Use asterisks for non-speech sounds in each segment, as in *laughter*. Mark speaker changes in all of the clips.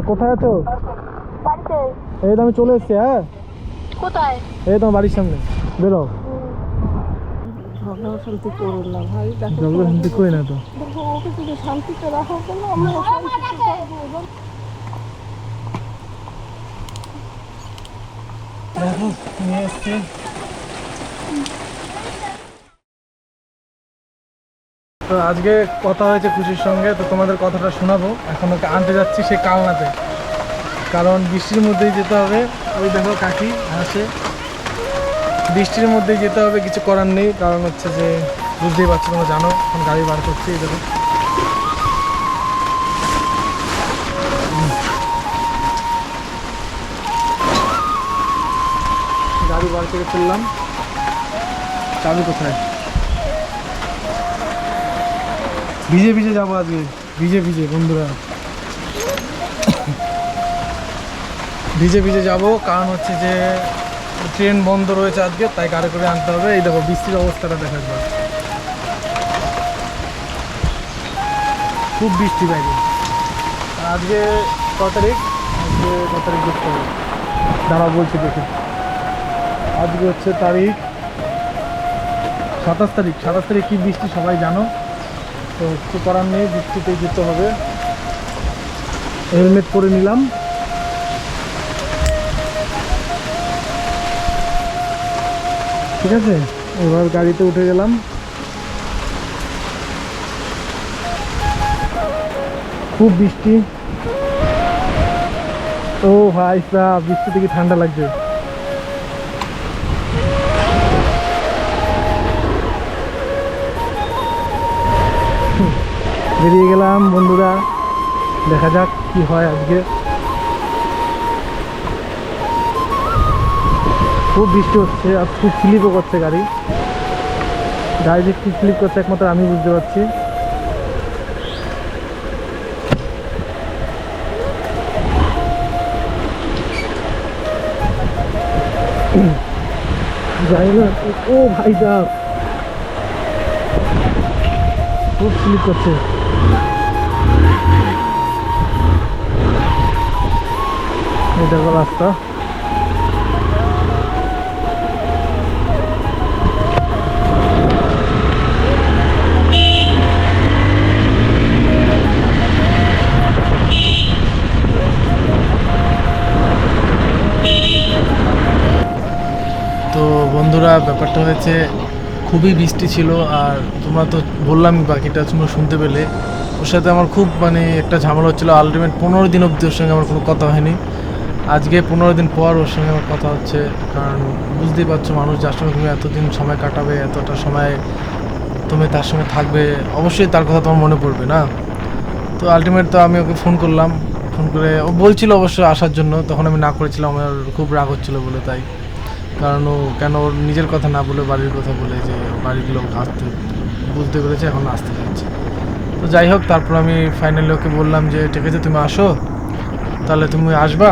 Speaker 1: হ্যাঁ কোথায় আছো?
Speaker 2: বাড়িতে।
Speaker 1: এই তো আমি চলে এসেছি হ্যাঁ?
Speaker 2: কোথায়?
Speaker 1: এই তো বাড়ির সামনে। বেরো।
Speaker 3: ঝগড়া শান্তি করো না ভাই দেখো
Speaker 1: শান্তি করি না তো।
Speaker 3: শান্তিতে রাখো
Speaker 1: দেখো নিয়ে এসছি। তো আজকে কথা হয়েছে খুশির সঙ্গে, তো তোমাদের কথাটা শোনাবো। এখন ওকে আনতে যাচ্ছি সে কালনাতে। কারণ বৃষ্টির মধ্যেই যেতে হবে। ওই দেখো কাকি হাসে বৃষ্টির মধ্যেই যেতে হবে, কিছু করার নেই। কারণ হচ্ছে যে, বুঝতেই পারছ তোমরা জানো, এখন গাড়ি বার করছি, এই দেখো। গাড়ি বার করে ফেললাম। চাবি কোথায়? ভিজে ভিজে যাব আজকে। ভিজে ভিজে, বন্ধুরা। ভিজে ভিজে যাব। কারণ হচ্ছে যে, ট্রেন বন্ধ রয়েছে আজকে, তাই গাড়ি করে আনতে হবে। এই দেখো, বৃষ্টির অবস্থাটা দেখা যাবে খুব বৃষ্টি বাইরে আজকে ক তারিখ? আজকে ক তারিখ দেখতে হবে। দাঁড়া বলছি দেখে। আজকে হচ্ছে তারিখ সাতাশ তারিখ। সাতাশ তারিখ কী বৃষ্টি, সবাই জানো? তো কিছু করার নেই বৃষ্টিতে যেতে হবে। হেলমেট পরে নিলাম। ঠিক আছে, এবার গাড়িতে উঠে গেলাম। খুব বৃষ্টি। ও ভাই সাহ বৃষ্টিতে কি ঠান্ডা লাগছে। বেরিয়ে গেলাম, বন্ধুরা। দেখা যাক কি হয় আজকে। খুব বৃষ্টি হচ্ছে আর খুব স্লিপও করছে গাড়ি। গাড়ি যে কি স্লিপ করছে একমাত্র আমি বুঝতে পারছি। জানি না ও ভাই সাহ খুব স্লিপ করছে। দেখো রাস্তা। তো বন্ধুরা ব্যাপারটা হয়েছে খুবই বৃষ্টি ছিল আর তোমরা তো বললাম বাকিটা তোমরা শুনতে পেলে। ওর সাথে আমার খুব মানে একটা ঝামেলা হচ্ছিল। আলটিমেট পনেরো দিন অবধি ওর সঙ্গে আমার কোনো কথা হয়নি। আজকে পনেরো দিন পর ওর সঙ্গে আমার কথা হচ্ছে। কারণ বুঝতেই পারছ, মানুষ যার সঙ্গে তুমি এতদিন সময় কাটাবে, এতটা সময় তুমি তার সঙ্গে থাকবে, অবশ্যই তার কথা তোমার মনে পড়বে না? তো আলটিমেট তো আমি ওকে ফোন করলাম। ফোন করে ও বলছিল অবশ্য আসার জন্য। তখন আমি না করেছিলাম, আমার খুব রাগ হচ্ছিল বলে তাই। কারণ ও কেন ওর নিজের কথা না বলে বাড়ির কথা বলে যে বাড়ির লোক আসতে বুঝতে পেরেছে এখন আসতে যাচ্ছে। তো যাই হোক তারপর আমি ফাইনালি ওকে বললাম যে ঠিক আছে তুমি আসো। তাহলে তুমি আসবা?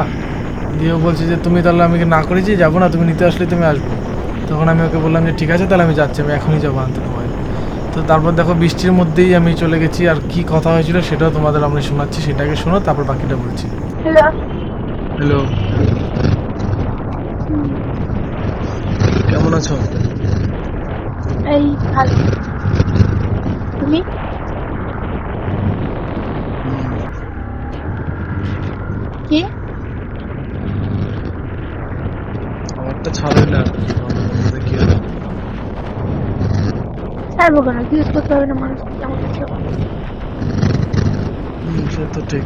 Speaker 1: দিয়ে ও বলছে যে তুমি তাহলে আমি না করেছি যাব না তুমি নিতে আসলে তুমি আসব। তখন আমি ওকে বললাম যে ঠিক আছে তাহলে আমি যাচ্ছি আমি এখনই যাব আনতে তোমায়। তো তারপর দেখো বৃষ্টির মধ্যেই আমি চলে গেছি আর কি কথা হয়েছিল সেটাও তোমাদের আমি শোনাচ্ছি সেটাকে শোনো তারপর বাকিটা বলছি।
Speaker 2: হ্যালো
Speaker 1: হ্যালো কেমন আছো?
Speaker 2: এই ভালো তুমি? কে?
Speaker 1: আমারটা ছাড়ে না। কি হবে?
Speaker 2: ছাড়বো কেন? জিজ্ঞেস করতে হবে না মানুষ? কেমন আছে
Speaker 1: সে তো ঠিক।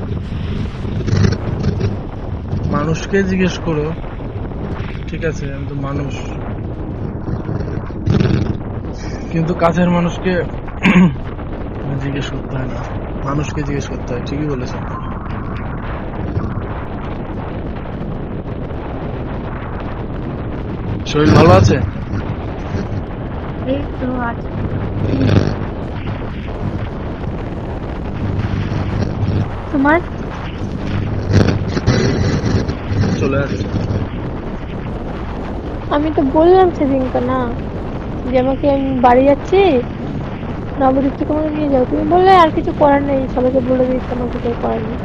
Speaker 1: মানুষকে জিজ্ঞেস করো। ঠিক আছে আমি তো মানুষ। কিন্তু কাছের মানুষকে *clears throat* জিজ্ঞেস করতে হয় না। মানুষকে জিজ্ঞেস করতে হয় ঠিকই বলেছ শরীর ভালো আছে।
Speaker 2: তোমার?
Speaker 1: চলে আসছে।
Speaker 2: আমি তো বললাম সেদিনকে না। যে আমাকে আমি বাড়ি যাচ্ছি নবদ্বীপ থেকে আমাকে নিয়ে যাও। তুমি বললে আর কিছু করার নেই সবাইকে বলে দিচ্ছি আমার কিছু করার নেই।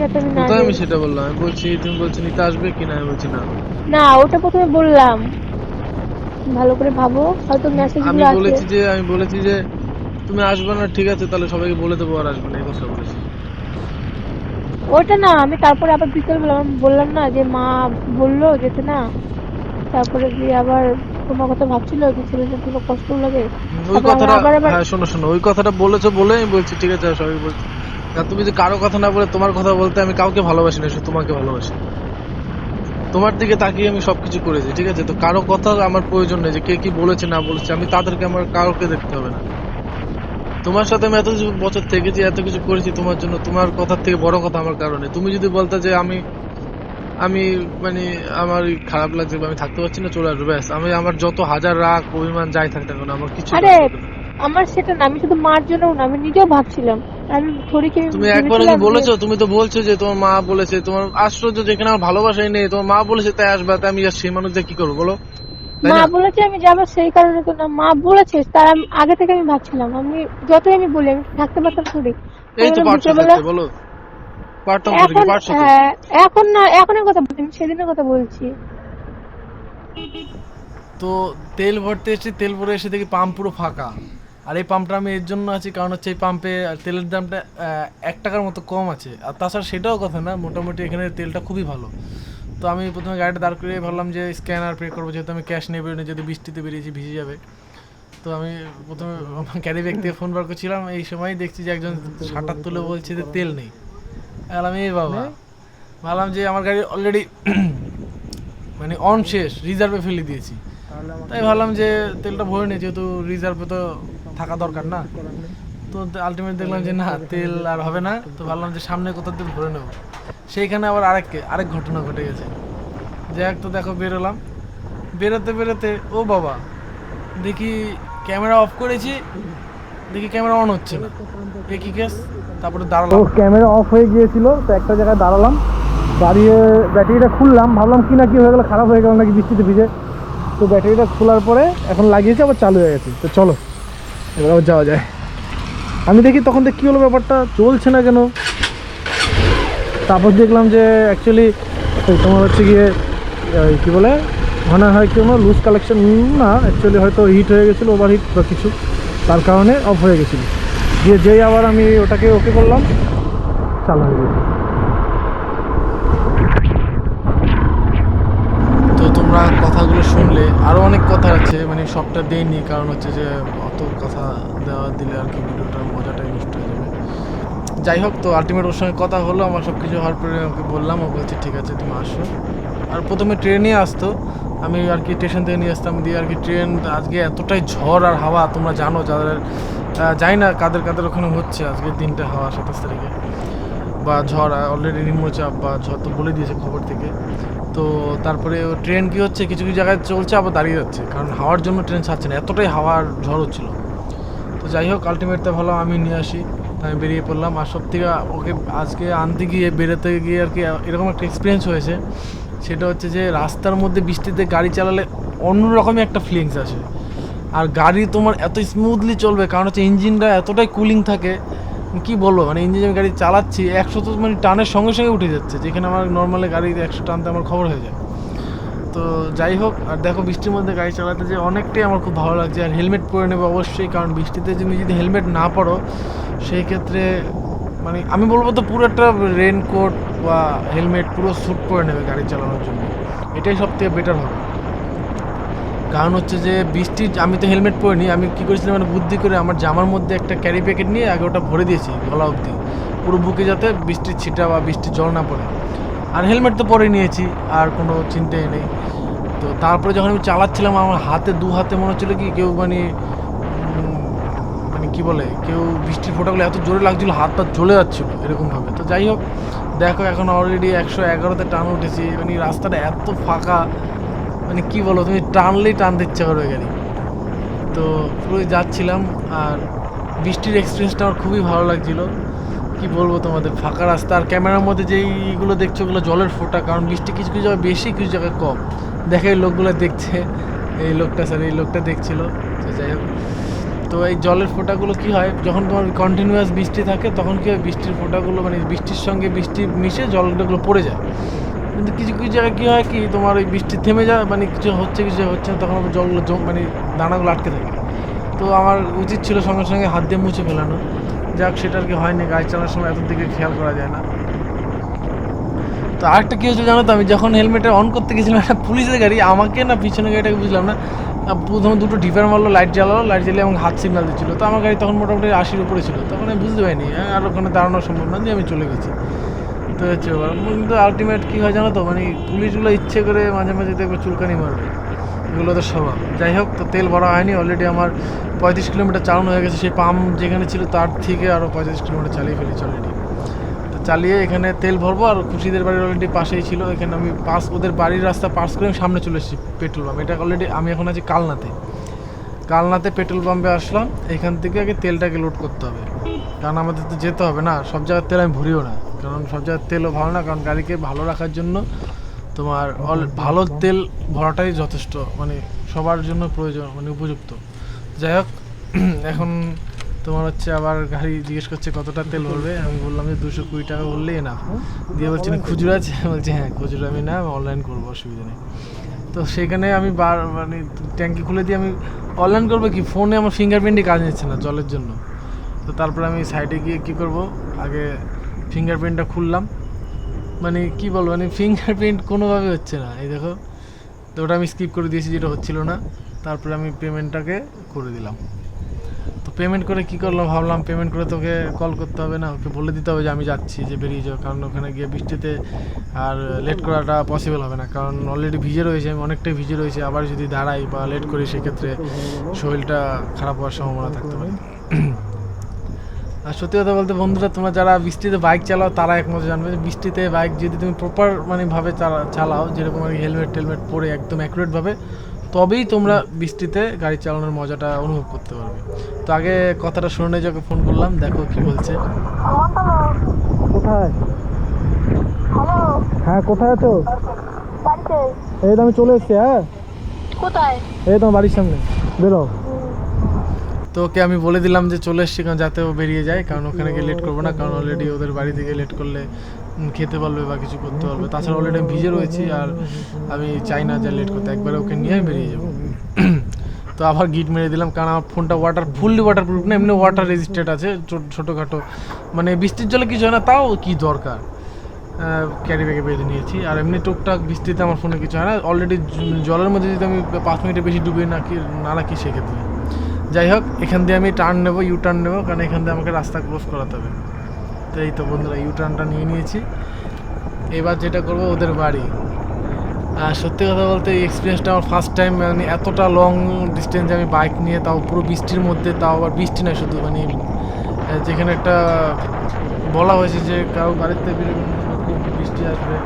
Speaker 2: যাতে আমি না
Speaker 1: আমি সেটা বললাম? আমি বলছি তুমি বলছো নিতে আসবে কি না আমি বলছি না।
Speaker 2: না ওটা প্রথমে বললাম। ভালো করে ভাবো হয়তো মেসেজ
Speaker 1: আমি
Speaker 2: আছে।
Speaker 1: বলেছি যে আমি বলেছি যে তুমি আসবে না ঠিক আছে তাহলে সবাইকে বলে দেবো আর আসবে না এই কথা বলেছি।
Speaker 2: ওটা না আমি তারপরে আবার বিকেল বেলা বললাম না যে মা বলল যেতে না তারপরে দিয়ে আবার তোমার কথা ভাবছিল? যে ছেলেটার জন্য কষ্ট লাগে?
Speaker 1: ওই কথাটা হ্যাঁ শোনো শোনো। ওই কথাটা বলেছ বলে আমি বলছি ঠিক আছে সবাই বলছি। আর তুমি যে কারও কথা না বলে তোমার কথা বলতে আমি কাউকে ভালোবাসি না শুধু তোমাকে ভালোবাসি। তোমার দিকে তাকিয়ে আমি সবকিছু করেছি ঠিক আছে? তো কারও কথা আমার প্রয়োজন নেই যে কে কি বলেছে না বলেছে। আমি তাদেরকে আমার কাউকে দেখতে হবে না। তোমার সাথে আমি এত কিছু বছর থেকেছি এত কিছু করেছি তোমার জন্য তোমার কথার থেকে বড় কথা আমার কারণে তুমি যদি বলতে যে আমি আমি মানে আমার খারাপ লাগছে আমি থাকতে পারছি না চলে আসব। ব্যাস আমি আমার যত হাজার রাগ অভিমান যাই থাক না আমার কিছু
Speaker 2: আরে। আমার সেটা না আমি শুধু মার জন্য না আমি নিজেও ভাবছিলাম। আমি থরিকে
Speaker 1: তুমি একবার কি বলেছ? তুমি তো বলছো যে তোমার মা বলেছে তোমার আশ্চর্য যেখানে আমার ভালোবাসাই নেই তোমার মা বলেছে তাই আসবে তাই আমি সেই মানুষদের কি করব বলো?
Speaker 2: মা বলেছে আমি যাব সেই কারণে তো না মা বলেছে তার আগে থেকে আমি ভাবছিলাম আমি যতই আমি বলি আমি থাকতে পারতাম থরি
Speaker 1: এই তো পারছ থাকতে বলো।
Speaker 2: এখন হ্যাঁ এখন না এখনের কথা বলছি সেদিনের কথা বলছি।
Speaker 1: তো তেল ভরতে এসে তেল ভরে এসে দেখি পাম্প পুরো ফাঁকা। আর এই পাম্পটা আমি এর জন্য আছি কারণ হচ্ছে এই পাম্পে তেলের দামটা এক টাকার মতো কম আছে। আর তাছাড়া সেটাও কথা না মোটামুটি এখানে তেলটা খুবই ভালো। তো আমি প্রথমে গাড়িটা দাঁড় করে ভাবলাম যে স্ক্যানার পে করব যেহেতু আমি ক্যাশ নেই বেরোনি যদি বৃষ্টিতে বেরিয়েছি ভিজে যাবে। তো আমি প্রথমে ক্যারি ব্যাগ থেকে ফোন বার করছিলাম এই সময় দেখছি যে একজন শাটার তুলে বলছে যে তেল নেই। আমি এই বাবা ভাবলাম যে আমার গাড়ি অলরেডি *clears throat* মানে অন শেষ রিজার্ভে ফেলে দিয়েছি। তাই ভাবলাম যে তেলটা ভরে নিই যেহেতু রিজার্ভে তো থাকা দরকার না। তো আলটিমেট দেখলাম যে না তেল আর হবে না। তো ভাবলাম যে সামনে কোথাও তেল ভরে নেব। সেইখানে আবার আরেক আরেক ঘটনা ঘটে গেছে। যাই হোক তো দেখো বেরোলাম। বেরোতে বেরোতে ও বাবা দেখি ক্যামেরা অফ করেছি। দেখি ক্যামেরা অন হচ্ছে না। এ কেস তারপরে
Speaker 4: তো
Speaker 1: দাঁড়ালাম
Speaker 4: ক্যামেরা অফ হয়ে গিয়েছিল, তো একটা জায়গায় দাঁড়ালাম। দাঁড়িয়ে ব্যাটারিটা খুললাম, ভাবলাম কি না কি হয়ে গেল, খারাপ হয়ে গেল নাকি বৃষ্টিতে ভিজে। তো ব্যাটারিটা খোলার পরে এখন লাগিয়েছে, আবার চালু হয়ে গেছে। তো চলো, এবার আবার যাওয়া যায়। আমি দেখি তখন দেখ কী হলো ব্যাপারটা, চলছে না কেন? তারপর দেখলাম যে অ্যাকচুয়ালি তোমার হচ্ছে গিয়ে ওই কী বলে, মনে হয় কোনো লুজ কালেকশন না অ্যাকচুয়ালি হয়তো হিট হয়ে গেছিল ওভার হিট বা কিছু। তার কারণে অফ হয়ে গেছিল। দিয়ে যেই আবার আমি ওটাকে ওকে করলাম, চালু হয়ে গেছে।
Speaker 1: তো তোমরা কথাগুলো শুনলে আরও অনেক কথা আছে মানে সবটা দেইনি, কারণ হচ্ছে যে অত কথা দেওয়া দিলে আর কি ভিডিওটার মজাটাই নষ্ট হয়ে যাবে। যাই হোক, তো আলটিমেট ওর সঙ্গে কথা হলো, আমার সব কিছু হওয়ার পরে ওকে বললাম, ও বলছে, ঠিক আছে, তুমি আসো। আর প্রথমে ট্রেনে আসতো আমি আর কি স্টেশন থেকে নিয়ে আসতাম, দিয়ে আর কি ট্রেন আজকে এতটাই ঝড় আর হাওয়া, তোমরা জানো যাদের জানি না কাদের কাদের ওখানে হচ্ছে আজকের দিনটা হাওয়া সাতাশ তারিখে। বা ঝড় অলরেডি নিম্নচাপ বা ঝড় তো বলে দিয়েছে খবর থেকে। তো তারপরে ট্রেন কি হচ্ছে, কিছু কিছু জায়গায় চলছে, আবার দাঁড়িয়ে যাচ্ছে। কারণ হাওয়ার জন্য ট্রেন ছাড়ছে না, এতটাই হাওয়ার ঝড় হচ্ছিল। তো যাই হোক আলটিমেটটা ভালো, আমি নিয়ে আসি। আমি বেরিয়ে পড়লাম, আর সব থেকে ওকে আজকে আনতে গিয়ে বেরোতে গিয়ে আর কি এরকম একটা এক্সপিরিয়েন্স হয়েছে। সেটা হচ্ছে যে রাস্তার মধ্যে বৃষ্টিতে গাড়ি চালালে অন্যরকমই একটা ফিলিংস আসে। আর গাড়ি তোমার এত স্মুথলি চলবে, কারণ হচ্ছে ইঞ্জিনটা এতটাই কুলিং থাকে, কি বলব? মানে ইঞ্জিন আমি গাড়ি চালাচ্ছি, একশো তো মানে টানের সঙ্গে সঙ্গে উঠে যাচ্ছে, যেখানে আমার নর্মালি গাড়ি একশো টানতে আমার খবর হয়ে যায়। তো যাই হোক, আর দেখো বৃষ্টির মধ্যে গাড়ি চালাতে যে অনেকটাই আমার খুব ভালো লাগছে, আর হেলমেট পরে নেবে অবশ্যই, কারণ বৃষ্টিতে তুমি যদি হেলমেট না পরো, সেই ক্ষেত্রে মানে আমি বলব তো পুরো একটা রেনকোট বা হেলমেট পুরো স্যুট পরে নেবে গাড়ি চালানোর জন্য। এটাই সব থেকে বেটার হবে। কারণ হচ্ছে যে বৃষ্টি, আমি তো হেলমেট পরিনি, আমি কী করেছিলাম মানে বুদ্ধি করে আমার জামার মধ্যে একটা ক্যারি প্যাকেট নিয়ে আগে ওটা ভরে দিয়েছি গলা অবধি। পুরো বুকে যাতে বৃষ্টির ছিটা বা বৃষ্টির জল না পড়ে। আর হেলমেট তো পরে নিয়েছি, আর কোনো চিন্তাই নেই। তো তারপরে যখন আমি চালাচ্ছিলাম, আমার হাতে দু হাতে মনে হচ্ছিল কি কেউ মানে কি বলে, কেউ বৃষ্টির ফোঁটাগুলো এত জোরে লাগছিল, হাত পা চলে যাচ্ছিল এরকমভাবে। তো যাই হোক, দেখো এখন অলরেডি একশো এগারোতে টান উঠেছি মানে রাস্তাটা এত ফাঁকা মানে কি বলো তুমি টানলেই টানতে ইচ্ছা করবে গাড়ি। তো পুরোই যাচ্ছিলাম, আর বৃষ্টির এক্সপিরিয়েন্সটা আমার খুবই ভালো লাগছিল। কি বলব তোমাদের, ফাঁকা রাস্তা, আর ক্যামেরার মধ্যে যেইগুলো দেখছ ওগুলো জলের ফোঁটা, কারণ বৃষ্টি কিছু কিছু জায়গায় বেশি, কিছু জায়গায় কম। দেখে লোকগুলো দেখছে, এই লোকটা স্যার এই লোকটা দেখছিল। তো যাই হোক তো এই জলের ফোঁটাগুলো কি হয়? যখন তোমার কন্টিনিউয়াস বৃষ্টি থাকে তখন কি হয়? বৃষ্টির ফোঁটাগুলো মানে বৃষ্টির সঙ্গে বৃষ্টি মিশে জলগুলো পড়ে যায়। কিন্তু কিছু কিছু জায়গায় কী হয় কি তোমার ওই বৃষ্টি থেমে যায় মানে কিছু হচ্ছে কিছু হচ্ছে না, তখন জলগুলো জম মানে দানাগুলো আটকে থাকে। তো আমার উচিত ছিল সঙ্গে সঙ্গে হাত দিয়ে মুছে ফেলানো। যাক সেটা আর কি হয়নি গাড়ি চালানোর সময় এত দিকে খেয়াল করা যায় না। তো আরেকটা কী হয়েছে জানো তো? আমি যখন হেলমেটটা অন করতে গেছিলাম একটা পুলিশের গাড়ি আমাকে না পিছনে গাড়িটাকে বুঝলাম না প্রথমে দুটো ডিপার মারলো লাইট জ্বালালো লাইট জ্বালিয়ে এবং হাত সিগনাল দিচ্ছিল। তো আমার গাড়ি তখন মোটামুটি আশির উপরে ছিল। তখন আমি বুঝতে পারিনি হ্যাঁ, আর ওখানে দাঁড়ানো সম্ভব না যে আমি চলে গেছি। তো হচ্ছে। কিন্তু আলটিমেট কী হয় জানো তো? মানে পুলিশগুলো ইচ্ছে করে মাঝে মাঝে দেখবে চুলকানি মারবে। এগুলো তো স্বভাব। যাই হোক তো তেল ভরা হয়নি। অলরেডি আমার পঁয়ত্রিশ কিলোমিটার চালানো হয়ে গেছে। সেই পাম্প যেখানে ছিল তার থেকে আরও পঁয়ত্রিশ কিলোমিটার চালিয়ে ফেলেছি অলরেডি চালিয়ে এখানে তেল ভরবো আর খুশিদের বাড়ির অলরেডি পাশেই ছিল। এখানে আমি পাস, ওদের বাড়ির রাস্তা পাস করে সামনে চলে এসেছি পেট্রোল পাম্প এটা অলরেডি আমি এখন আছি কালনাতে। কালনাতে পেট্রোল পাম্পে আসলাম। এখান থেকে আগে তেলটাকে লোড করতে হবে। কারণ আমাদের তো যেতে হবে না। সব জায়গার তেল আমি ভরিও না। কারণ সব জায়গার তেলও ভালো না। কারণ গাড়িকে ভালো রাখার জন্য তোমার অল ভালো তেল ভরাটাই যথেষ্ট। মানে সবার জন্য প্রয়োজন মানে উপযুক্ত। যাই হোক, *clears throat* এখন তোমার হচ্ছে আবার গাড়ি জিজ্ঞেস করছে, কতটা তেল ভরবে? আমি বললাম যে, দুশো কুড়ি টাকা বললেই না। দিয়ে বলছি না খুচরো আছে? বলছে হ্যাঁ খুচরো আমি না, অনলাইন করব, অসুবিধা নেই। তো সেখানে আমি বার মানে ট্যাঙ্কি খুলে দিয়ে আমি অনলাইন করব কি? ফোনে আমার ফিঙ্গারপ্রিন্টই কাজ নিচ্ছে না জলের জন্য। তো তারপরে আমি সাইডে গিয়ে কী করব? আগে ফিঙ্গারপ্রিন্টটা খুললাম। মানে কি বলব মানে ফিঙ্গারপ্রিন্ট কোনোভাবে হচ্ছে না। এই দেখো, তো ওটা আমি স্কিপ করে দিয়েছি, যেটা হচ্ছিল না। তারপরে আমি পেমেন্টটাকে করে দিলাম। তো পেমেন্ট করে কি করলাম? ভাবলাম পেমেন্ট করে তোকে কল করতে হবে না, ওকে বলে দিতে হবে যে আমি যাচ্ছি, যে বেরিয়ে যাও। কারণ ওখানে গিয়ে বৃষ্টিতে আর লেট করাটা পসিবল হবে না। কারণ অলরেডি ভিজে রয়েছে, আমি অনেকটাই ভিজে রয়েছে, আবার যদি দাঁড়াই বা লেট করি, সেক্ষেত্রে শরীরটা খারাপ হওয়ার সম্ভাবনা থাকতে পারে। *clears throat* আর সত্যি কথা বলতে বন্ধুরা, তোমরা যারা বৃষ্টিতে বাইক চালাও, তারা একমাত্র জানবে যে বৃষ্টিতে বাইক যদি তুমি প্রপার মানে ভাবে চালা- চালাও, যেরকম আর হেলমেট টেলমেট পরে একদম অ্যাকুরেট ভাবে তবেই তোমরা বৃষ্টিতে গাড়ি চালানোর মজাটা অনুভব করতে পারবে। তো আগে কথাটা শুনে যাকে ফোন করলাম দেখো কি বলছে।
Speaker 4: কোথায়?
Speaker 2: হ্যালো।
Speaker 4: হ্যাঁ কোথায় আছো?
Speaker 2: বাড়িতে।
Speaker 4: এই তো আমি চলে এসেছি হ্যাঁ?
Speaker 2: কোথায়?
Speaker 4: এই তোমার বাড়ির সামনে বেরো।
Speaker 1: তো ওকে আমি বলে দিলাম যে চলে এসছি কারণ যাতে ও বেরিয়ে যায় কারণ ওখানে গিয়ে লেট করব না কারণ অলরেডি ওদের বাড়ি থেকে লেট করলে খেতে পারবে বা কিছু করতে পারবে তাছাড়া অলরেডি আমি ভিজে রয়েছি আর আমি চাই না যা লেট করতে। একবারে ওকে নিয়ে আমি বেরিয়ে যাব। *clears throat* তো আবার গিট মেরে দিলাম, কারণ আমার ফোনটা ওয়াটার ফুললি ওয়াটার প্রুফ না, এমনি ওয়াটার রেজিস্টেড আছে ছোটোখাটো। মানে বৃষ্টির জলে কিছু হয় না, তাও কি দরকার? ক্যারি ব্যাগে বেঁধে নিয়েছি। আর এমনি টুকটাক বৃষ্টিতে আমার ফোনে কিছু হয় না। অলরেডি জলের মধ্যে যদি আমি পাঁচ মিনিটে বেশি ডুবে না কি না রাখি, সেক্ষেত্রে। যাই হোক, এখান দিয়ে আমি টার্ন নেব ইউ টার্ন নেব, কারণ এখান দিয়ে আমাকে রাস্তা ক্রস করাতে হবে। এই তো বন্ধুরা ইউটার্নটা নিয়ে নিয়েছি। এবার যেটা করব ওদের বাড়ি। আর সত্যি কথা বলতে এই এক্সপিরিয়েন্সটা আমার ফার্স্ট টাইম মানে এতটা লং ডিস্টেন্সে আমি বাইক নিয়ে, তাও পুরো বৃষ্টির মধ্যে, তাও আবার বৃষ্টি নয়, শুধু মানে যেখানে একটা বলা হয়েছে যে, কারও বাড়িতে বেরোবেন খুব বৃষ্টি আসবে।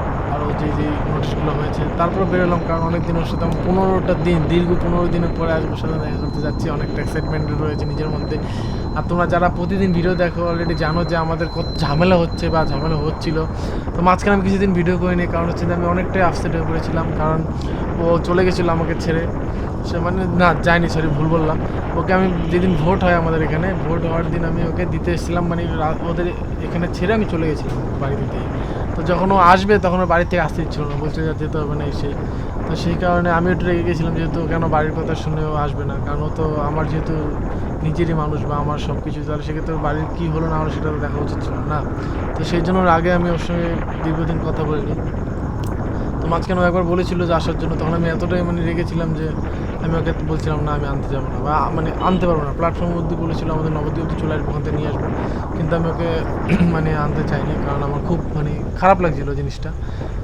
Speaker 1: যে যে নোটিশগুলো হয়েছে তারপরে বেরোলাম কারণ অনেক দিন ওর সাথে পনেরোটা দিন, দীর্ঘ পনেরো দিনের পরে আজ ওর সাথে দেখা করতে যাচ্ছি, অনেকটা এক্সাইটমেন্ট রয়েছে নিজের মধ্যে। আর তোমরা যারা প্রতিদিন ভিডিও দেখো অলরেডি জানো যে আমাদের কত ঝামেলা হচ্ছে বা ঝামেলা হচ্ছিল। তো মাঝখানে আমি কিছুদিন ভিডিও করিনি, কারণ হচ্ছে আমি অনেকটাই আপসেট হয়ে পড়েছিলাম, কারণ ও চলে গেছিল আমাকে ছেড়ে। সে মানে না, যায়নি সরি ভুল বললাম। ওকে আমি যেদিন ভোট হয় আমাদের এখানে ভোট হওয়ার দিন আমি ওকে দিতে এসেছিলাম মানে ওদের এখানে ছেড়ে আমি চলে গেছিলাম বাড়ি দিতে। তো যখন ও আসবে, তখন ও বাড়ি থেকে আসতে ইচ্ছিল না। বলছে যাতে হবে না এসে তো সেই কারণে আমি একটু রেগে গেছিলাম, যেহেতু কেন বাড়ির কথা শুনেও আসবে না? কারণ ও তো আমার যেহেতু নিজেরই মানুষ বা আমার সব কিছু তাহলে সেক্ষেত্রে বাড়ির কী হলো না হলো সেটা তো দেখা উচিত ছিল না। তো সেই জন্য আগে আমি ওর সঙ্গে দীর্ঘদিন কথা বলিনি। তো মাঝখানে একবার বলেছিল যে আসার জন্য, তখন আমি এতটাই মানে রেগেছিলাম যে আমি ওকে বলছিলাম, না, আমি আনতে যাব না। বা মানে আনতে পারব না। প্ল্যাটফর্ম অব্দি বলেছিল, আমাদের নবদ্বীপ চলে আসব, ওখান থেকে নিয়ে আসব। কিন্তু আমি ওকে *clears throat* মানে আনতে চাইনি, কারণ আমার খুব মানে খারাপ লাগছিল জিনিসটা।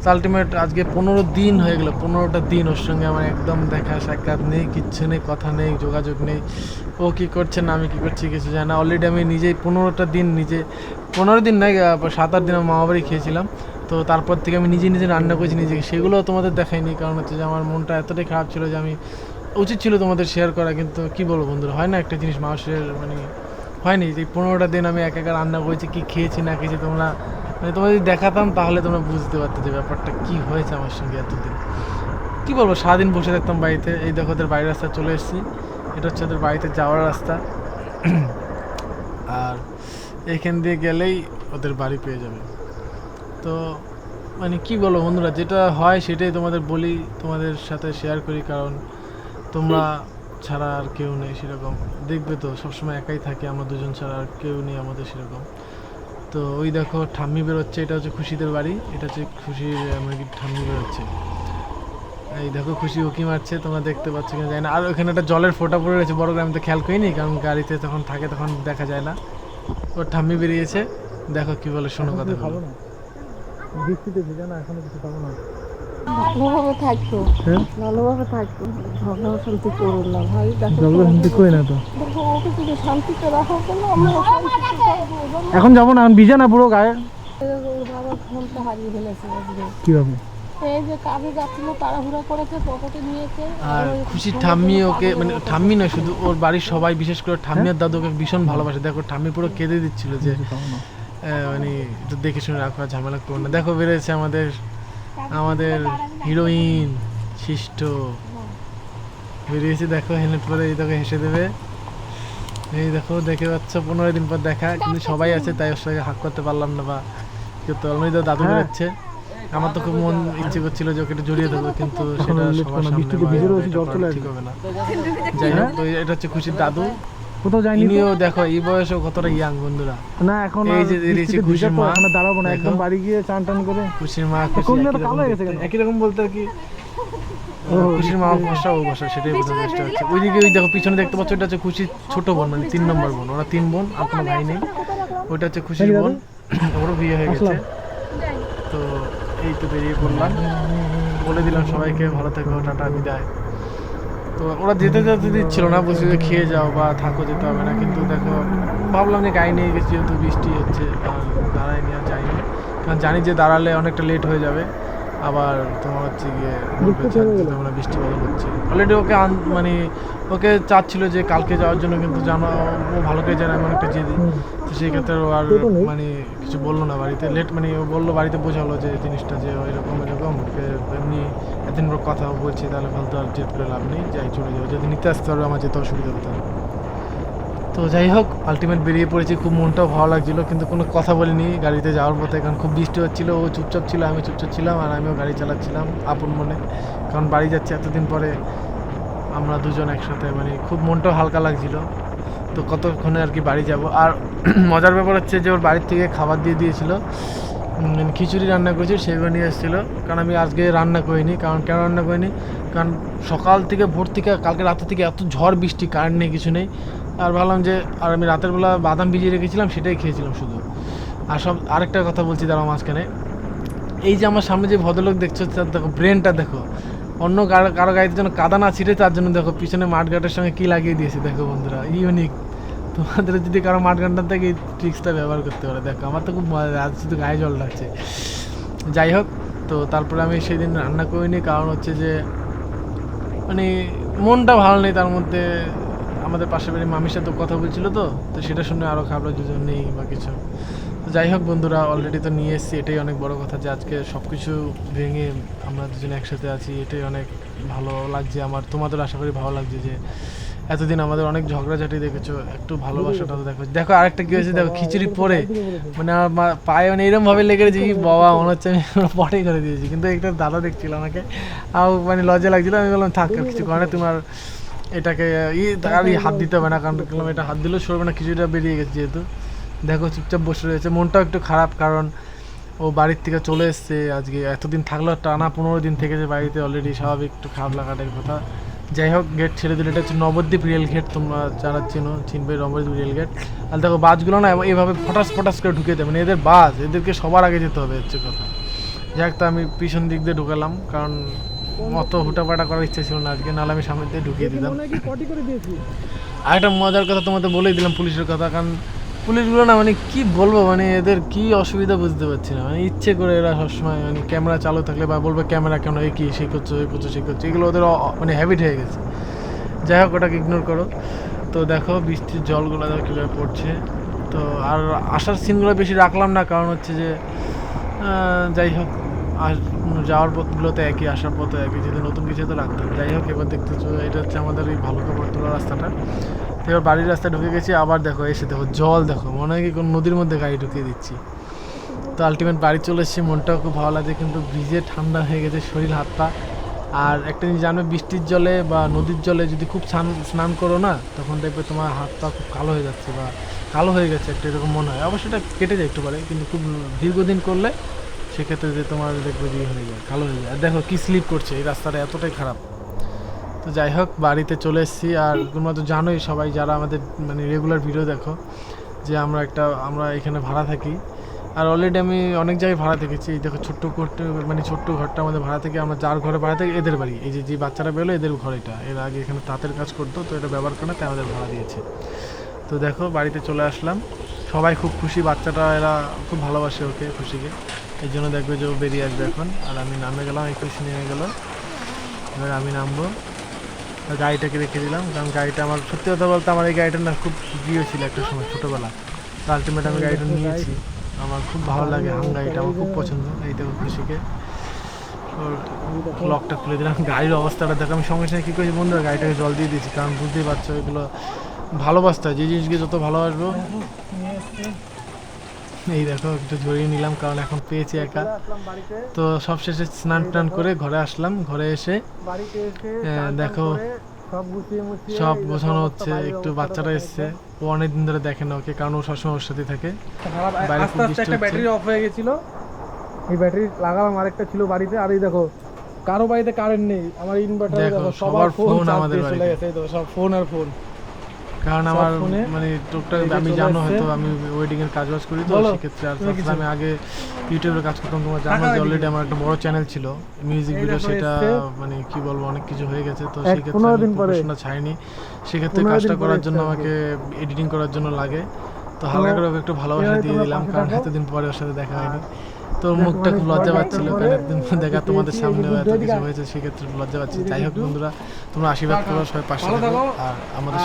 Speaker 1: তো আলটিমেট আজকে পনেরো দিন হয়ে গেলো, পনেরোটা দিন ওর সঙ্গে আমার একদম দেখা, সাক্ষাৎ নেই, কিচ্ছু নেই, কথা নেই, যোগাযোগ নেই। ও কী করছে না আমি কী করছি, কিছু জানি না। অলরেডি আমি নিজেই পনেরোটা দিন নিজে পনেরো দিন নয় সাত আট দিন আমার মামা বাড়ি খেয়েছিলাম। তো তারপর থেকে আমি নিজে নিজে রান্না করেছি নিজে সেগুলো তোমাদের দেখাইনি, কারণ হচ্ছে যে আমার মনটা এতটাই খারাপ ছিল যে আমি উচিত ছিল তোমাদের শেয়ার করা, কিন্তু কি বলব বন্ধুরা, হয় না একটা জিনিস মানুষের মানে হয়নি যে পনেরোটা দিন আমি একা একা রান্না করেছি, কী খেয়েছি, না খেয়েছি, তোমরা মানে তোমাদের যদি দেখাতাম তাহলে তোমরা বুঝতে পারতে যে ব্যাপারটা কী হয়েছে আমার সঙ্গে এতদিন। কী বলব, সারাদিন বসে থাকতাম বাড়িতে, এই দেখো ওদের বাড়ির রাস্তা চলে এসেছি। এটা হচ্ছে ওদের বাড়িতে যাওয়ার রাস্তা। *clears throat* আর এখান দিয়ে গেলেই ওদের বাড়ি পেয়ে যাবে। তো মানে কি বলো বন্ধুরা, যেটা হয় সেটাই তোমাদের বলি, তোমাদের সাথে শেয়ার করি, কারণ তোমরা ছাড়া আর কেউ নেই সেরকম। দেখবে তো, সবসময় একাই থাকি, আমরা দুজন ছাড়া আর কেউ নেই আমাদের সেরকম। তো ওই দেখো, ঠাম্মি বেরোচ্ছে, এটা হচ্ছে খুশিদের বাড়ি, এটা হচ্ছে খুশির মানে কি ঠাম্মি বেরোচ্ছে। এই দেখো, খুশি উকি মারছে, তোমরা দেখতে পাচ্ছ কিনা যায় না। আর ওখানে একটা জলের ফোঁটা পড়ে রয়েছে, বড় করে আমি তো খেয়াল করিনি, কারণ গাড়িতে যখন থাকে তখন দেখা যায় না। ওর ঠাম্মি বেরিয়েছে। দেখো কি বলে শোনো কথা
Speaker 4: খাব না বৃষ্টিতে ভিজে না এখনও কিছু খাব না।
Speaker 3: ভালোভাবে থাকতো
Speaker 4: হ্যাঁ?
Speaker 3: ভালোভাবে থাকতো ঝগড়া শান্তি করুন না ভাই দেখো
Speaker 4: শান্তি কই না তো।
Speaker 3: দেখো ওকে যদি শান্তিতে রাখা গেলে আমরা
Speaker 4: এখন যাব না এখন ভিজে না পুরো গায়ে।
Speaker 3: ওর বাবার ফোনটা হারিয়ে ফেলেছে আজকে।
Speaker 4: কি হবে
Speaker 3: এই যে কাজে যাচ্ছিল তাড়াহুড়া করেছে পকেটে নিয়েছে।
Speaker 1: আর খুশির ঠাম্মি ওকে মানে ঠাম্মি নয় শুধু ওর বাড়ির সবাই বিশেষ করে ঠাম্মি আর দাদু ওকে ভীষণ ভালোবাসে। দেখো ঠাম্মি পুরো কেঁদে দিচ্ছিল যে মানে একটু দেখে শুনে রাখো ঝামেলা করো না। দেখো বেরোয়েছে আমাদের আমাদের হিরোইন শিষ্ট। বেরিয়েছে দেখো হেলমেট পরে এই দেখো হেসে দেবে। এই দেখো দেখে পাচ্ছ পনেরো দিন পর দেখা। কিন্তু সবাই আছে তাই ওর সঙ্গে হাক করতে পারলাম না বা কেউ তো দাদু
Speaker 4: হ্যাঁ।
Speaker 1: বেরোচ্ছে। আমার তো খুব মন ইচ্ছে করছিল যে ওকে জড়িয়ে দেবো কিন্তু সেটা সবার সামনে
Speaker 4: জ্বর
Speaker 1: করা
Speaker 4: চলে
Speaker 1: ঠিক হবে না। *laughs* যাই হোক তো এটা হচ্ছে খুশির দাদু।
Speaker 4: কোথাও যাইনি তো?
Speaker 1: দেখো এই বয়সেও কতটা ইয়াং বন্ধুরা।
Speaker 4: না এখন
Speaker 1: এই যে খুশির মা।
Speaker 4: এখানে দাঁড়াবো না একদম বাড়ি গিয়ে চান টান করে।
Speaker 1: খুশির মা
Speaker 4: কোন
Speaker 1: একই
Speaker 4: কালো
Speaker 1: রকম
Speaker 4: হয়ে গেছে
Speaker 1: একই রকম বলতে কি খুশির মা বসা ও বসা সেটাই বোঝার চেষ্টা হচ্ছে। ওইদিকে ওই দেখো পিছনে দেখতে পাচ্ছ এটা হচ্ছে খুশির ছোট বোন মানে তিন নম্বর বোন। ওরা তিন বোন আর কোনো ভাই নেই। ওইটা হচ্ছে খুশির বোন। *coughs* ওরও বিয়ে হয়ে গেছে। তো এই তো বেরিয়ে পড়লাম। বলে দিলাম সবাইকে, ভালো থেকো, টাটা, বিদায়। তো ওরা যেতে যেতে দিচ্ছিল না বসে যে খেয়ে যাও বা থাকো, যেতে হবে না। কিন্তু দেখো, ভাবলাম যে গাড়ি নিয়ে গেছি, যেহেতু বৃষ্টি হচ্ছে, আর দাঁড়াইনি আর যাইনি। কারণ জানি যে দাঁড়ালে অনেকটা লেট হয়ে যাবে। আবার তোমার হচ্ছে গিয়ে তোমরা বৃষ্টি বদল হচ্ছে। অলরেডি ওকে মানে ওকে চাচ্ছিল যে কালকে যাওয়ার জন্য কিন্তু জানো ও ভালো করে জানে আমি অনেকটা জেদি। তো সেই ক্ষেত্রে ও আর মানে কিছু বলল না বাড়িতে। লেট মানে ও বলল বাড়িতে বোঝালো যে জিনিসটা যে ও এরকম এরকম। ওকে এমনি এতদিন পর কথা বলছি তাহলে ফালতু আর জেদ করে লাভ নেই যাই চলে যাব যদি নিতে আসতে পারবে আমার যেতে অসুবিধা হতো না তো যাই হোক আলটিমেট বেরিয়ে পড়েছি খুব মনটাও ভালো লাগছিল কিন্তু কোনো কথা বলিনি গাড়িতে যাওয়ার পথে কারণ খুব বৃষ্টি হচ্ছিল ও চুপচাপ ছিল আমি চুপচাপ ছিলাম আর আমিও গাড়ি চালাচ্ছিলাম আপন মনে। কারণ বাড়ি যাচ্ছি এতদিন পরে আমরা দুজন একসাথে মানে খুব মনটাও হালকা লাগছিল। তো কতক্ষণে আর কি বাড়ি যাব। আর *clears throat* মজার ব্যাপার হচ্ছে যে ওর বাড়ির থেকে খাবার দিয়ে দিয়েছিল উম, খিচুড়ি রান্না করেছি সেগুলো নিয়ে এসেছিল। কারণ আমি আজকে রান্না করিনি কারণ কেন রান্না করিনি? কারণ সকাল থেকে ভোর থেকে কালকে রাতের থেকে এত ঝড় বৃষ্টি কারেন্ট নেই কিছু নেই। আর ভাবলাম যে, আর আমি রাতের বেলা বাদাম ভিজিয়ে রেখেছিলাম, সেটাই খেয়েছিলাম শুধু। আর সব, আরেকটা কথা বলছি দাঁড়াও মাঝখানে। এই যে আমার সামনে যে ভদ্রলোক দেখছ, তার দেখো ব্রেনটা দেখো। অন্য কারও কারও গাড়িতে যেন কাদা না ছিটে তার জন্য দেখো, পিছনে মাঠঘাটের সঙ্গে কী লাগিয়ে দিয়েছে, দেখো বন্ধুরা ইউনিক তোমাদের যদি কারও মাঠঘাটটা থেকে এই ট্রিক্সটা ব্যবহার করতে পারে, দেখো, আমার তো খুব আজ শুধু গায়ে জল লাগছে। যাই হোক, তো তারপরে আমি সেদিন রান্না করিনি, কারণ হচ্ছে যে মানে মনটা ভালো নেই তার মধ্যে। আমাদের পাশের বাড়ির মামির সাথে কথা বলছিল তো তো সেটা শুনে আরও খারাপ লাগছে যে নেই বা কিছু। তো যাই হোক বন্ধুরা অলরেডি তো নিয়ে এসেছি, এটাই অনেক বড় কথা যে আজকে সব কিছু ভেঙে আমরা দুজন একসাথে আছি, এটাই অনেক ভালো লাগছে আমার, তোমাদের আশা করি ভালো লাগছে যে এতদিন আমাদের অনেক ঝগড়াঝাটি দেখেছ, একটু ভালোবাসাটা দেখো। দেখো আরেকটা কি হয়েছে, দেখো খিচুড়ি পরে মানে আমার পায়ে মানে এরকম ভাবে লেগে গেছে কি বাবা, মনে হচ্ছে আমি পটেই করে দিয়েছি। কিন্তু একটা দাদা দেখছিল আমাকে আর মানে লজ্জা লাগছিল, আমি বললাম, থাক কিছু করে তোমার এটাকে ই ই হাত দিতে হবে না কারণ দেখলাম এটা হাত দিলেও সরবে না খিচুড়িটা বেরিয়ে গেছে যেহেতু। দেখো চুপচাপ বসে রয়েছে। মনটাও একটু খারাপ কারণ ও বাড়ির থেকে চলে এসছে আজকে। এতদিন থাকল টানা পনেরো দিন থেকে যে বাড়িতে অলরেডি স্বাভাবিক একটু খারাপ লাগাটার কথা। যাই হোক গেট ছেড়ে দিলে। এটা হচ্ছে নবদ্বীপ রেল গেট তোমরা যারা চেনো চিনবে নবদ্বীপ রেল গেট আর দেখো বাসগুলো না এভাবে ফটাস ফটাস করে ঢুকে দেবে মানে এদের বাস এদেরকে সবার আগে যেতে হবে হচ্ছে কথা। যাক তো আমি পিছন দিক দিয়ে ঢুকালাম কারণ মতো হুটাপাটা করার ইচ্ছে ছিল না আজকে নাহলে আমি সামনে দিয়ে ঢুকিয়ে দিতাম। আর একটা মজার কথা তোমাদের বলেই দিলাম পুলিশের কথা কারণ পুলিশগুলো না মানে কি বলব মানে এদের কি অসুবিধা বুঝতে পারছি না। মানে ইচ্ছে করে এরা সবসময় মানে ক্যামেরা চালু থাকলে বা বলবে ক্যামেরা কেন এ কি সে করছ এই করছ সে করছ এগুলো ওদের মানে হ্যাবিট হয়ে গেছে। যাই হোক ওটাকে ইগনোর করো। তো দেখো বৃষ্টির জলগুলো দেখো কীভাবে পড়ছে। তো আর আসার সিনগুলো বেশি রাখলাম না কারণ হচ্ছে যে যাই হোক। আর যাওয়ার পথগুলোতে একই, আসার পথে একই যদি নতুন কিছু তো রাখতাম যাই হোক, এবার দেখতেছো এটা হচ্ছে আমাদের ওই ভালো কাপড় তোলা রাস্তাটা। তো এবার বাড়ির রাস্তায় ঢুকে গেছি, আবার দেখো, এসে দেখো, জল দেখো, মনে হয় কি কোনো নদীর মধ্যে গাড়ি ঢুকিয়ে দিচ্ছি। তো আলটিমেট বাড়ি চলে এসেছি, মনটাও খুব ভালো লাগছে, কিন্তু ভিজে ঠান্ডা হয়ে গেছে, শরীর, হাত, পা। আর একটা জিনিস জানো, বৃষ্টির জলে বা নদীর জলে যদি খুব স্নান স্নান করো না, তখন দেখবে তোমার হাত, পা খুব কালো হয়ে যাচ্ছে বা কালো হয়ে গেছে, একটা এরকম মনে হয়। অবশ্যই এটা কেটে যায় একটু পারে, কিন্তু খুব দীর্ঘদিন করলে সেক্ষেত্রে যে তোমার দেখবে ইয়ে হয়ে যায়, কালো হয়ে যায়। আর দেখো কি স্লিপ করছে, এই রাস্তাটা এতটাই খারাপ। তো যাই হোক, বাড়িতে চলে এসেছি। আর তোমরা তো জানোই সবাই যারা আমাদের মানে রেগুলার ভিডিও দেখো, যে আমরা একটা, আমরা এখানে ভাড়া থাকি। আর অলরেডি আমি অনেক জায়গায় ভাড়া থেকেছি এই দেখো ছোট্ট করতে মানে ছোট্ট ঘরটা আমাদের ভাড়া থেকে, আমরা যার ঘরে ভাড়া থেকে, এদের বাড়ি। এই যে যে বাচ্চারা বেরোলো, এদের ঘর এটা। এর আগে এখানে তাঁতের কাজ করতো, তো এটা ব্যবহার করে তাই আমাদের ভাড়া দিয়েছে। তো দেখো, বাড়িতে চলে আসলাম। সবাই খুব খুশি, বাচ্চাটা এরা খুব ভালোবাসে ওকে খুশিকে। এই জন্য দেখবে যে ও বেরিয়ে আসবে এখন। আর আমি নামে গেলাম, এই খুশি নেমে গেল। এবার আমি নামবো। গাড়িটাকে রেখে দিলাম, কারণ গাড়িটা আমার, সত্যি কথা বলতে আমার এই গাড়িটা না খুব প্রিয় ছিল একটা সময় ছোটোবেলা। তো আলটিমেট আমি গাড়িটা নিয়েছি। আমার খুব ভালো লাগে হাম গাড়িটা, আমার খুব পছন্দ এই দেখো খুশিকে। ওর লকটা খুলে দিলাম, গাড়ির অবস্থাটা দেখো, আমি সঙ্গে সঙ্গে কী করেছি বন্ধুরা, গাড়িটাকে জল দিয়ে দিয়েছি, কারণ বুঝতেই পারছ এগুলো ভালোবাসতে হয়। যে জিনিসকে যত ভালোবাসবো এই দেখো একটু জড়িয়ে নিলাম কারণ এখন পেয়েছি একা। তো সবশেষে স্নান টান করে ঘরে আসলাম ঘরে এসে দেখো,
Speaker 4: সব
Speaker 1: বোঝানো হচ্ছে একটু বাচ্চারা এসছে। ও অনেক দিন ধরে দেখে না ওকে কারণ ও সবসময় ওর সাথে থাকে।
Speaker 4: আস্তে আস্তে একটা ব্যাটারি অফ হয়ে গেছিল। এই ব্যাটারি লাগালাম আরেকটা ছিল বাড়িতে। আর এই দেখো কারও বাড়িতে কারেন্ট নেই। আমার ইনভার্টার
Speaker 1: দেখো, সবার
Speaker 4: ফোন আমাদের
Speaker 1: বাড়িতে।
Speaker 4: সব ফোন আর ফোন
Speaker 1: কারণ আমার মানে টুকটাক আমি জানো হয়তো আমি ওয়েডিং এর কাজ বাজ করি তো সেক্ষেত্রে আর আমি আগে ইউটিউবে কাজ করতাম তোমার জানো যে অলরেডি আমার একটা বড় চ্যানেল ছিল মিউজিক ভিডিও সেটা মানে কি বলব অনেক কিছু হয়ে গেছে তো সেক্ষেত্রে আমি ছাড়িনি। সেক্ষেত্রে কাজটা করার জন্য আমাকে এডিটিং করার জন্য লাগে। তো হালকা করে একটু ভালোবাসা দিয়ে দিলাম কারণ এতদিন পরে ওর সাথে দেখা হয়নি। তো মুখটা খুব লজ্জা পাচ্ছিল কারণ একদিন দেখা তোমাদের সামনে এত কিছু হয়েছে সেক্ষেত্রে লজ্জা পাচ্ছি। যাই হোক বন্ধুরা তোমরা আশীর্বাদ করো সবাই পাশে। আর আমাদের